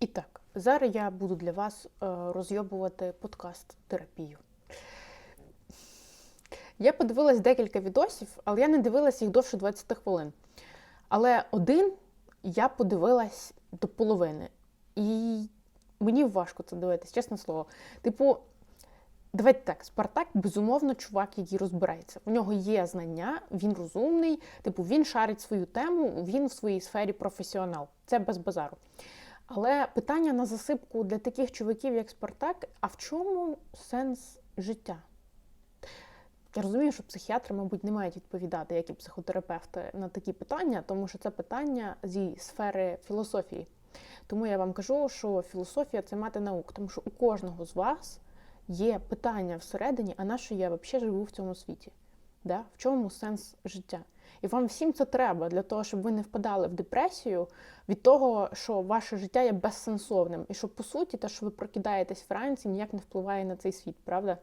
І так, зараз я буду для вас е, розйобувати подкаст-терапію. Я подивилась декілька відосів, але я не дивилась їх довше 20 хвилин. Але один я подивилась до половини. І мені важко це дивитись, чесне слово. Типу, давайте так, Спартак, безумовно, чувак, який розбирається. У нього є знання, він розумний, типу, він шарить свою тему, він в своїй сфері професіонал. Це без базару. Але питання на засипку для таких чуваків, як Спартак, а в чому сенс життя? Я розумію, що психіатри, мабуть, не мають відповідати, як і психотерапевти, на такі питання, тому що це питання зі сфери філософії. Тому я вам кажу, що філософія це мати наук, тому що у кожного з вас є питання всередині, а на що я взагалі живу в цьому світі? Да? В чому сенс життя? І вам всім це треба для того, щоб ви не впадали в депресію від того, що ваше життя є безсенсовним. І що, по суті, те, що ви прокидаєтесь вранці, ніяк не впливає на цей світ, правда?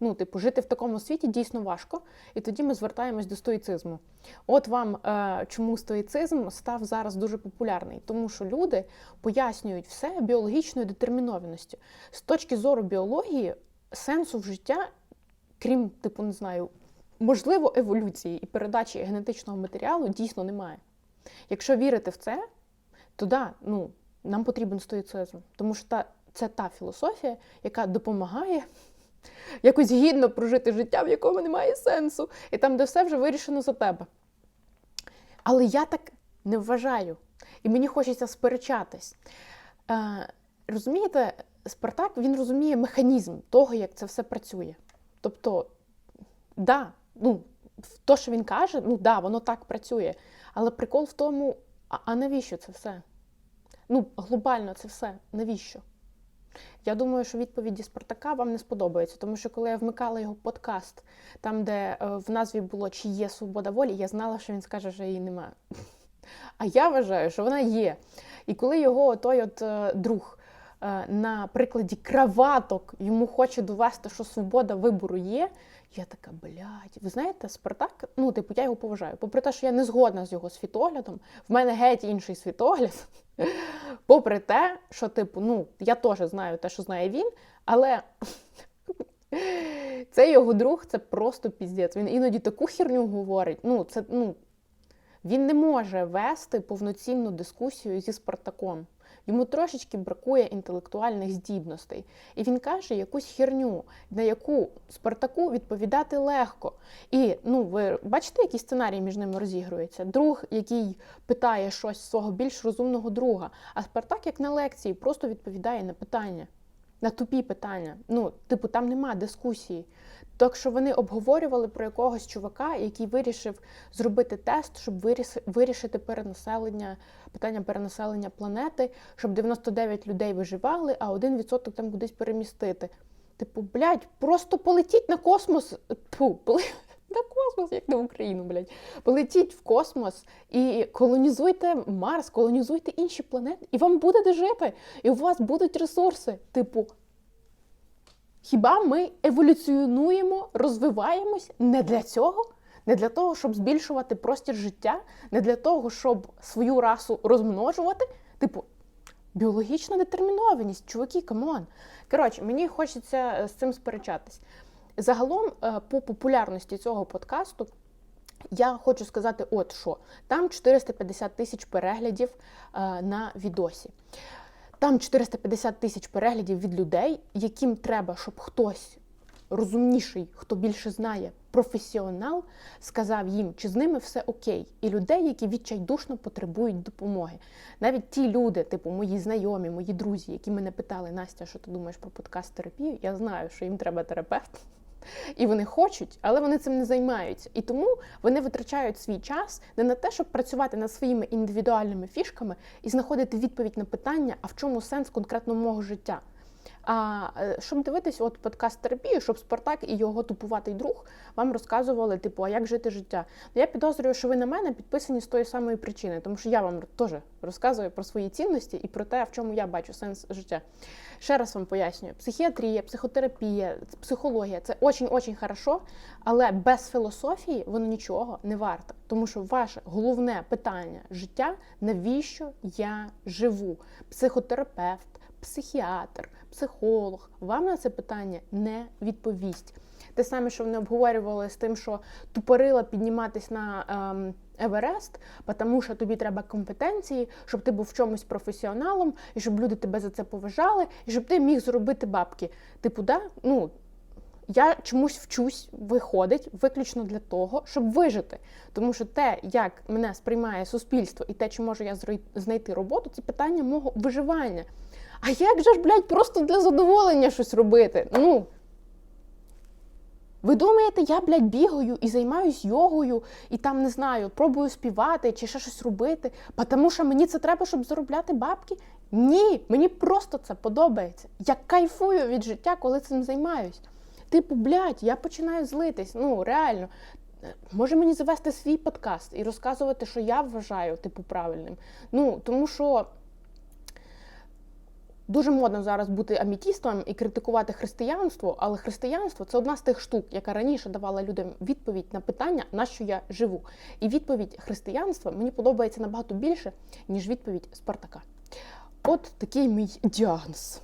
Ну, типу, жити в такому світі дійсно важко, і тоді ми звертаємось до стоїцизму. От вам е, чому стоїцизм став зараз дуже популярний, тому що люди пояснюють все біологічною детермінованістю. З точки зору біології, сенсу в життя, крім, типу, не знаю, можливо, еволюції і передачі генетичного матеріалу дійсно немає. Якщо вірити в це, то да, ну, нам потрібен стоїцизм, тому що та, це та філософія, яка допомагає якось гідно прожити життя, в якому немає сенсу, і там, де все вже вирішено за тебе. Але я так не вважаю. І мені хочеться сперечатись. Е, розумієте, Спартак він розуміє механізм того, як це все працює. Тобто, да, ну, то, що він каже, ну да, воно так працює. Але прикол в тому, а, а навіщо це все? Ну, глобально це все. Навіщо? Я думаю, що відповіді Спартака вам не сподобаються, тому що коли я вмикала його подкаст, там, де е, в назві було Чи є свобода волі, я знала, що він скаже, що її немає. А я вважаю, що вона є. І коли його той от е, друг на прикладі краваток йому хоче довести, що свобода вибору є, я така, блядь, ви знаєте, Спартак, ну, типу, я його поважаю. Попри те, що я не згодна з його світоглядом, в мене геть інший світогляд. Попри те, що, типу, ну, я теж знаю те, що знає він, але цей його друг це просто піздець. Він іноді таку херню говорить. Ну, це, ну, він не може вести повноцінну дискусію зі Спартаком. Йому трошечки бракує інтелектуальних здібностей. І він каже якусь херню, на яку Спартаку відповідати легко. І ну, ви бачите, який сценарій між ними розігрується? Друг, який питає щось свого більш розумного друга, а Спартак, як на лекції, просто відповідає на питання, на тупі питання. Ну, типу, там нема дискусії. Так що вони обговорювали про якогось чувака, який вирішив зробити тест, щоб вирішити перенаселення, питання перенаселення планети, щоб 99 людей виживали, а 1% там кудись перемістити. Типу, блядь, просто полетіть на космос. Тьфу, на космос, як на Україну, блядь. Полетіть в космос і колонізуйте Марс, колонізуйте інші планети, і вам буде де жити, і у вас будуть ресурси. Типу, Хіба ми еволюціонуємо, розвиваємось не для цього? Не для того, щоб збільшувати простір життя, не для того, щоб свою расу розмножувати? Типу, біологічна детермінованість, чуваки, камон. Коротше, мені хочеться з цим сперечатись. Загалом, е, по популярності цього подкасту, я хочу сказати, от що там 450 тисяч переглядів е, на відосі. Там 450 тисяч переглядів від людей, яким треба, щоб хтось розумніший, хто більше знає, професіонал, сказав їм, чи з ними все окей, і людей, які відчайдушно потребують допомоги. Навіть ті люди, типу мої знайомі, мої друзі, які мене питали, Настя, що ти думаєш про подкаст-терапію, я знаю, що їм треба терапевт. І вони хочуть, але вони цим не займаються. І тому вони витрачають свій час не на те, щоб працювати над своїми індивідуальними фішками і знаходити відповідь на питання, а в чому сенс конкретно мого життя. А е, щоб дивитись, от подкаст терапію, щоб Спартак і його тупуватий друг вам розказували, типу, а як жити життя. Я підозрюю, що ви на мене підписані з тої самої причини, тому що я вам теж розказую про свої цінності і про те, в чому я бачу сенс життя. Ще раз вам пояснюю: психіатрія, психотерапія, психологія це очень-очень хорошо, але без філософії воно нічого не варто. Тому що ваше головне питання життя навіщо я живу? Психотерапевт, психіатр, психолог вам на це питання не відповість. Те саме, що вони обговорювали з тим, що тупорила підніматись на ем, Еверест, тому що тобі треба компетенції, щоб ти був в чомусь професіоналом, і щоб люди тебе за це поважали, і щоб ти міг зробити бабки. Типу, да? ну, я чомусь вчусь, виходить виключно для того, щоб вижити. Тому що те, як мене сприймає суспільство, і те, чи можу я знайти роботу, це питання мого виживання. А як же ж, блядь, просто для задоволення щось робити? Ну. Ви думаєте, я, блядь, бігаю і займаюсь йогою, і там не знаю, пробую співати чи ще щось робити, тому що мені це треба, щоб заробляти бабки? Ні, мені просто це подобається. Я кайфую від життя, коли цим займаюсь. Типу, блядь, я починаю злитись. Ну, реально. Може мені завести свій подкаст і розказувати, що я вважаю, типу, правильним. Ну, тому що Дуже модно зараз бути амітістом і критикувати християнство, але християнство це одна з тих штук, яка раніше давала людям відповідь на питання, на що я живу. І відповідь християнства мені подобається набагато більше, ніж відповідь Спартака. От такий мій діагноз.